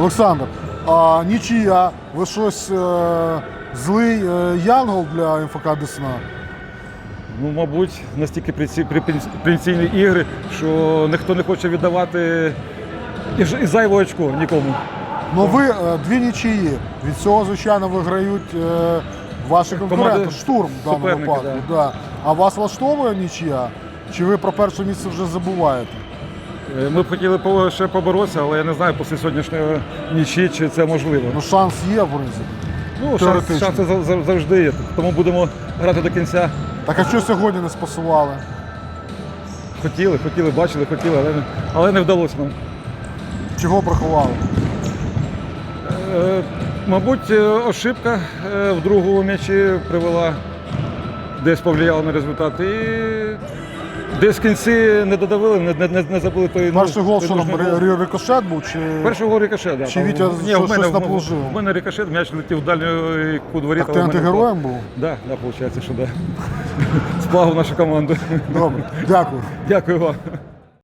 Олександр, а нічия, ви щось е, злий е, янгол для МФК Десна? Ну, мабуть, настільки препенсійні ігри, що ніхто не хоче віддавати і, ж- і зайве очко нікому. Ну ви е, дві нічиї. Від цього, звичайно, виграють е, ваші конкуренти. Штурм в даному суперники, випадку. Да. А вас влаштовує нічия? Чи ви про перше місце вже забуваєте? Е, Ми б хотіли ще поборотися, але я не знаю після сьогоднішньої нічі, чи це можливо. Ну шанс є, в принципі. Ну, шанс, шанси зав- зав- завжди є, тому будемо грати до кінця. Так а що сьогодні не спасували? Хотіли, хотіли, бачили, хотіли, але, не- але не вдалося нам. Чого бракувало? Е, Мабуть, е, ошибка е, в другому м'ячі привела, десь повлияла на результат. І десь в кінці не додавили, не, не, не забули той. ну, Перший гол, той що там нужний гол. ри- рикошет був? Чи... Перший гол рикошет, да. Чи там. Вітя Ні, щось в мене, в- наположив? В мене рикошет, м'яч летів в дальній кут воріт. Так ти антигероєм був? Так, да, да, виходить, що да. Сплагав нашу команду. Добре, дякую. Дякую вам.